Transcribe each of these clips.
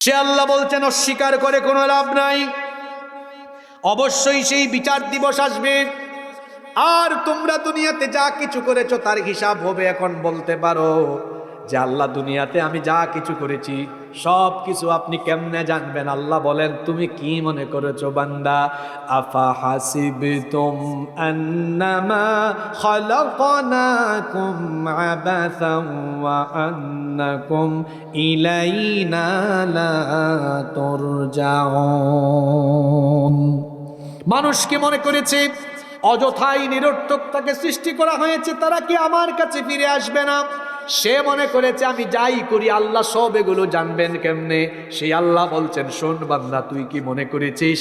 সে আল্লাহ বলছেন, অস্বীকার করে কোনো লাভ নাই। অবশ্যই সেই বিচার দিবস আসবে। আর তোমরা দুনিয়াতে যা কিছু করেছ তার হিসাব হবে এখন বলতে পারো। যে আল্লাহ দুনিয়াতে আমি যা কিছু করেছি, সব কিছু আপনি কেমনে জানবেন? আল্লাহ বলেন, তুমি কি মনে করেছ বান্দা? আফা আন্নামা ইলাইনা লা তুরজাউন। মানুষকে মনে করেছে, অযথাই নিরর্থক তাকে সৃষ্টি করা হয়েছে, তারা কি আমার কাছে ফিরে আসবে না? সে মনে করেছে, আমি যাই করি, আল্লাহ সব এগুলো জানবেন কেমনে? সেই আল্লাহ বলছেন, শোন বান্দা, তুই কি মনে করেছিস,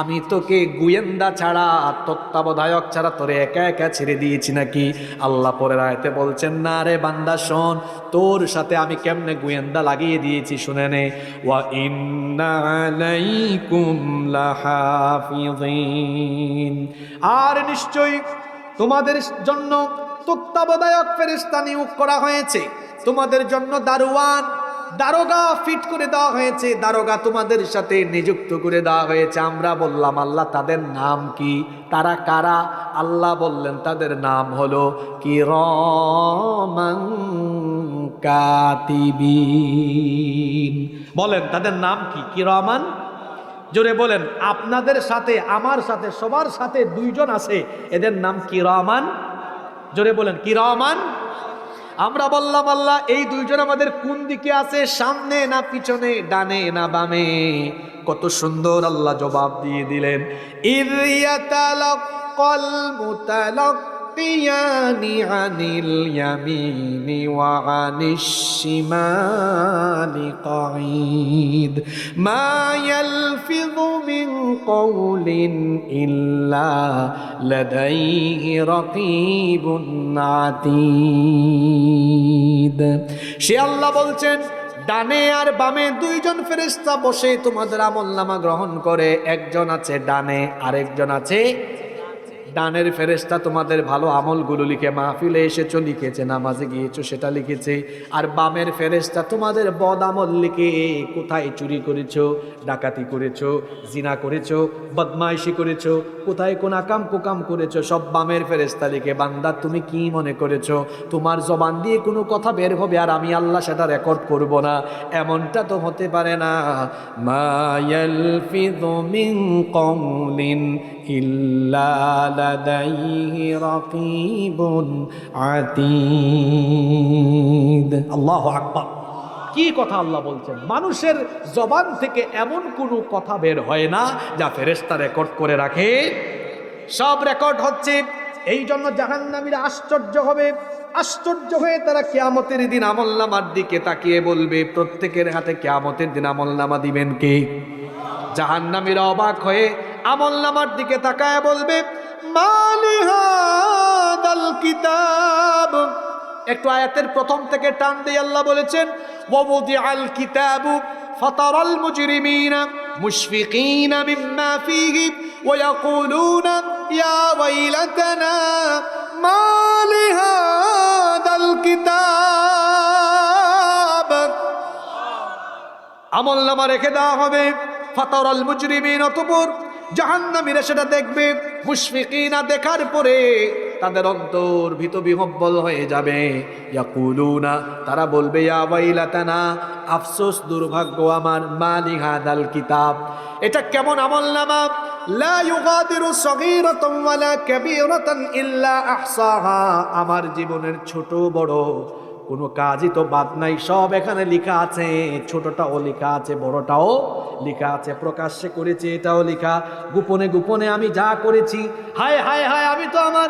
আমি তোকে গুয়েন্দা ছাড়া তত্ত্বাবধায়ক ছাড়া তোরে একা একা ছেড়ে দিয়েছি নাকি? আল্লাহ পরের আয়তে বলছেন, না রে বান্দা, শোন, তোর সাথে আমি কেমনে গুয়েন্দা লাগিয়ে দিয়েছি, শুনে নে। আর নিশ্চয়ই তোমাদের জন্য তত্ত্বাবধায়ক ফেরেস্তা নিয়োগ করা হয়েছে। তোমাদের জন্য দারোয়ান, দারোগা ফিট করে দেওয়া হয়েছে। দারোগা তোমাদের সাথে নিযুক্ত করে দেওয়া হয়েছে। আমরা বললাম, আল্লাহ তাদের নাম কি? তারা কারা? আল্লাহ বললেন, তাদের নাম হলো কি কাতিবিন। বলেন, তাদের নাম কি? কি রহমান জোরে বলেন, আপনাদের সাথে, আমার সাথে, সবার সাথে দুইজন আছে, এদের নাম কি রহমান? জোরে বলেন, কি রহমান? আমরা বললাম, আল্লাহ, এই দুইজন আমাদের কোন দিকে আছে, সামনে না পিছনে, ডানে না বামে? কত সুন্দর আল্লাহ জবাব দিয়ে দিলেন আনিল ইয়ামিনি ওয়া আনিশ শিমালি কাঈদ মা ইয়ালফিযু মিন قول إلا لديه رقيب عتيد সে আল্লাহ বলছেন ডানে আর বামে দুইজন ফেরেশতা বসে তোমাদের আমল নামা গ্রহণ করে একজন আছে ডানে আরেকজন আছে ডানের ফেরেস্তা তোমাদের ভালো আমলগুলো লিখে, মাহফিলে এসেছ, লিখেছে, নামাজে গিয়েছো, সেটা লিখেছে। আর বামের ফেরেস্তা তোমাদের বদ আমল লিখে, কোথায় চুরি করেছ, ডাকাতি করেছ, জিনা করেছ, বদমাইশি করেছ, কোথায় কোন আকাম কুকাম করেছ, সব বামের ফেরেস্তা লিখে, বান্দা, তুমি কি মনে করেছ? তোমার জবান দিয়ে কোনো কথা বের হবে আর আমি আল্লাহ সেটা রেকর্ড করব না। এমনটা তো হতে পারে না। মায়ালফিযু মিন কওলিন ইল্লা লাদাইহি রাকিবুন আতীদ আল্লাহু আকবার। কি কথা আল্লাহ বলছেন? মানুষের জবান থেকে এমন কোনো কথা বের হয় না যা ফেরেশতা রেকর্ড করে রাখে। সব রেকর্ড হচ্ছে এই জন্য জাহান্নামীরা আশ্চর্য হবে। আশ্চর্য হয়ে তারা কেয়ামতের দিন আমলনামার দিকে তাকিয়ে বলবে প্রত্যেকের হাতে কেয়ামতের দিন আমলনামা দিবেন কে? জাহান্নামীরা অবাক হয়ে আমলনামার দিকে তাকায় বলবে মালিহাদাল কিতাব একটু আয়াতের প্রথম থেকে টান দিয়ে আল্লাহ বলেছেন ওয়াবুদি আল কিতাবু فطر المجرمين مشفقين مما فيه ويقولون يا ويلتنا ما لهذا الكتاب আমল নামা রেখে দেওয়া হবে ফাতারাল মুজরিমিন অতপর জাহান্নামীরা সেটা দেখবে মুশফিকিনা দেখার পরে তাদের অন্তর ভীত বিহব্বল হয়ে যাবে। ইয়াকুলুনা, তারা বলবে আফসোস দুর্ভাগ্য আমার মালি হাদাল কিতাব। এটা কেমন আমল নামা? লা ইউগাদিরু ইল্লা আমার জীবনের ছোট বড় কোনো কাজই তো বাদ নাই, সব এখানে লেখা আছে। ছোটটাও লেখা আছে, বড়টাও লেখা আছে, প্রকাশ্যে করেছি, এটাও লেখা। গোপনে গোপনে আমি যা করেছি, হায় হায় হায়, আমি তো আমার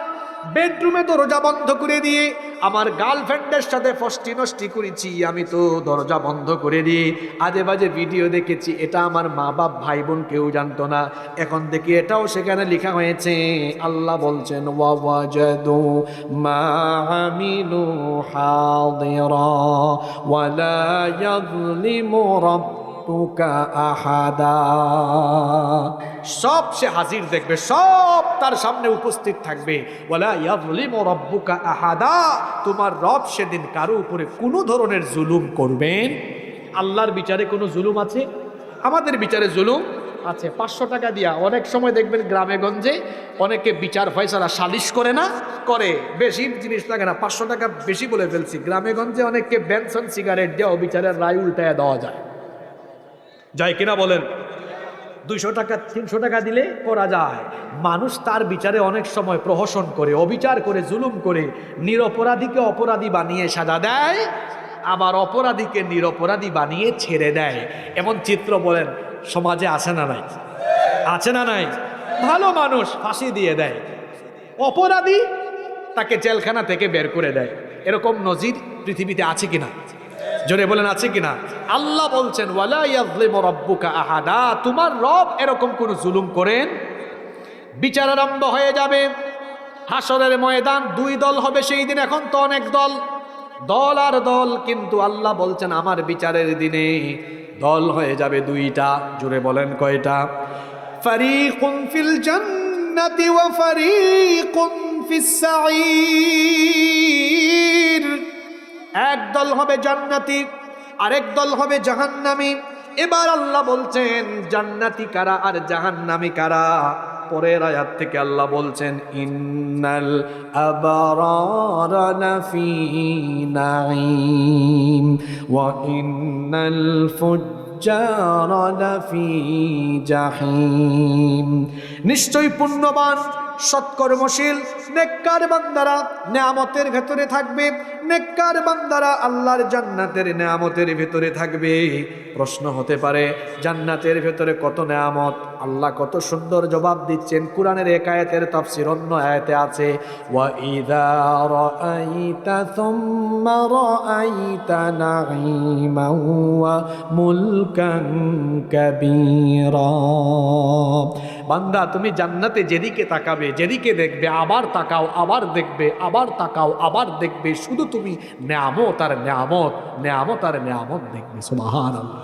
বেডরুমে দরজা বন্ধ করে দিয়ে আমার গার্লফ্রেন্ডের সাথে ফষ্টি নষ্টি করেছি, আমি তো দরজা বন্ধ করে দিয়ে আজে বাজে ভিডিও দেখেছি, এটা আমার মা বাপ, ভাই বোন কেউ জানতো না। এখন দেখি এটাও সেখানে লেখা হয়েছে, আল্লাহ বলছেন আহাদা। সব সে হাজির দেখবে, সব তার সামনে উপস্থিত থাকবে। আহাদা, তোমার রব সেদিন কারও উপরে কোনো ধরনের জুলুম করবেন। আল্লাহর বিচারে কোনো জুলুম আছে? আমাদের বিচারে জুলুম আছে। পাঁচশো টাকা দিয়া অনেক সময় দেখবেন গ্রামে গঞ্জে অনেকে বিচার ফয়সালা সালিশ করে না, করে। বেশি জিনিস লাগে না। পাঁচশো টাকা বেশি বলে ফেলছি। গ্রামে গঞ্জে অনেককে বেনসন সিগারেট দেওয়া, বিচারের রায় উল্টায় দেওয়া যায়। যায় কিনা বলেন? দুইশো টাকা, তিনশো টাকা দিলে করা যায়। মানুষ তার বিচারে অনেক সময় প্রহসন করে, অবিচার করে, জুলুম করে, নিরপরাধীকে অপরাধী বানিয়ে সাজা দেয়, আবার অপরাধীকে নিরপরাধী বানিয়ে ছেড়ে দেয়। এমন চিত্র বলেন, সমাজে আছে না নাই? আছে না নাই? ভালো মানুষ ফাঁসি দিয়ে দেয়। অপরাধী তাকে জেলখানা থেকে বের করে দেয়। এরকম নজির পৃথিবীতে আছে কিনা? জোরে বলেন, আছে কিনা? আল্লাহ বলছেন আহাদা। তোমার রব এরকম কোন জুলুম করেন? বিচার আরম্ভ হয়ে যাবে। হাসরের ময়দান, দুই দল হবে, সেই দিন এখন তো অনেক দল। দল আর দল, কিন্তু আল্লাহ বলছেন, আমার বিচারের দিনে দল হয়ে যাবে দুইটা। জুড়ে বলেন, কয়টা? ফারিকুন ফিল জান্নাতি ওয়া ফারিকুন ফিস সাঈর এক দল হবে জান্নাতি, আরেক দল হবে জাহান্নামী। এবার আল্লাহ বলছেন, জান্নাতি কারা আর জাহান্নামী কারা? পরের আয়াত থেকে আল্লাহ বলছেন, ইন্নাল আবরার ওয়া ইন্নাল নিশ্চয়ই পুণ্যবান, সৎকর্মশীল, নেককার বান্দারা নেয়ামতের ভেতরে থাকবে। নেককার বান্দারা আল্লাহর জান্নাতের নেয়ামতের ভেতরে থাকবে। প্রশ্ন হতে পারে, জান্নাতের ভেতরে কত নেয়ামত? আল্লাহ কত সুন্দর জবাব দিচ্ছেন। কোরআনের এক আয়াতের তাফসীর অন্য আয়াতে আছে ওয়া বান্দা, তুমি জান্নাতে যেদিকে তাকাবে, যেদিকে দেখবে, আবার তাকাও, আবার দেখবে, আবার তাকাও, আবার দেখবে। শুধু তুমি নেয়ামত আর নেয়ামত নেয়ামত আর নেয়ামত দেখবে, সুবহানাল্লাহ।